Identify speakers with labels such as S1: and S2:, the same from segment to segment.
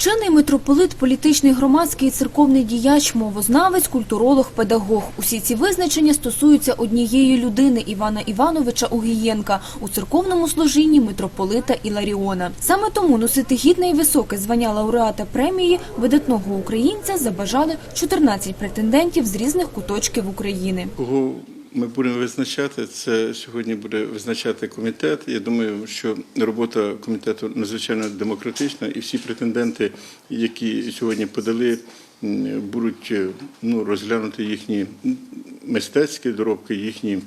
S1: Вчений митрополит, політичний громадський і церковний діяч, мовознавець, культуролог, педагог. Усі ці визначення стосуються однієї людини Івана Івановича Угієнка у церковному служінні митрополита Іларіона. Саме тому носити гідне і високе звання лауреата премії видатного українця забажали 14 претендентів з різних куточків України.
S2: Ми будемо визначати, це сьогодні буде визначати комітет. Я думаю, що робота комітету надзвичайно демократична, і всі претенденти, які сьогодні подали, будуть е, ну, розглянути їхні мистецькі доробки, їхні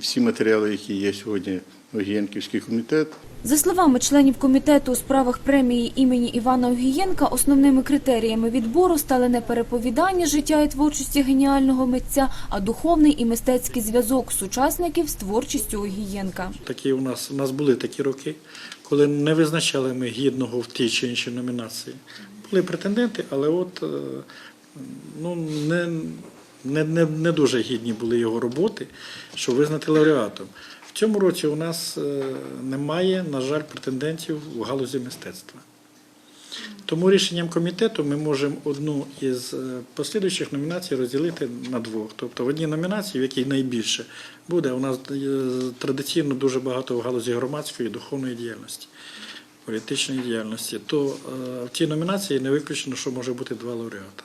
S2: всі матеріали, які є сьогодні в Гієнківський комітет.
S1: За словами членів комітету у справах премії імені Івана Огієнка, основними критеріями відбору стали не переповідання життя і творчості геніального митця, а духовний і мистецький зв'язок сучасників з творчістю Огієнка.
S3: Такі у нас у нас були такі роки, коли не визначали ми гідного в тій чи іншій номінації. Були претенденти, але от е, ну не, не, не, не дуже гідні були його роботи, щоб визнати лауреатом. В цьому році у нас е, немає, на жаль, претендентів в галузі мистецтва. Тому рішенням комітету ми можемо одну із е, послідуючих номінацій розділити на двох. Тобто в одній номінації, в якій найбільше буде, у нас е, традиційно дуже багато в галузі громадської і духовної діяльності, політичної діяльності, то в цій номінації не виключено, що може бути два лауреата.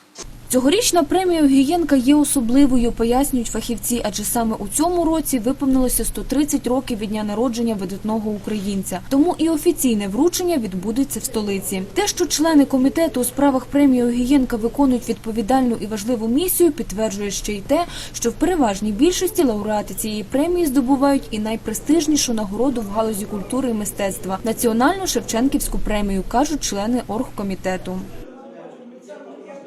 S1: Цьогорічна премія Огієнка є особливою, пояснюють фахівці, адже саме у цьому році виповнилося 130 років від дня народження видатного українця. Тому і офіційне вручення відбудеться в столиці. Те, що члени комітету у справах премії Огієнка виконують відповідальну і важливу місію, підтверджує ще й те, що в переважній більшості лауреати цієї премії здобувають і найпрестижнішу нагороду в галузі культури і мистецтва національну Шевченківську премію, кажуть члени оргкомітету.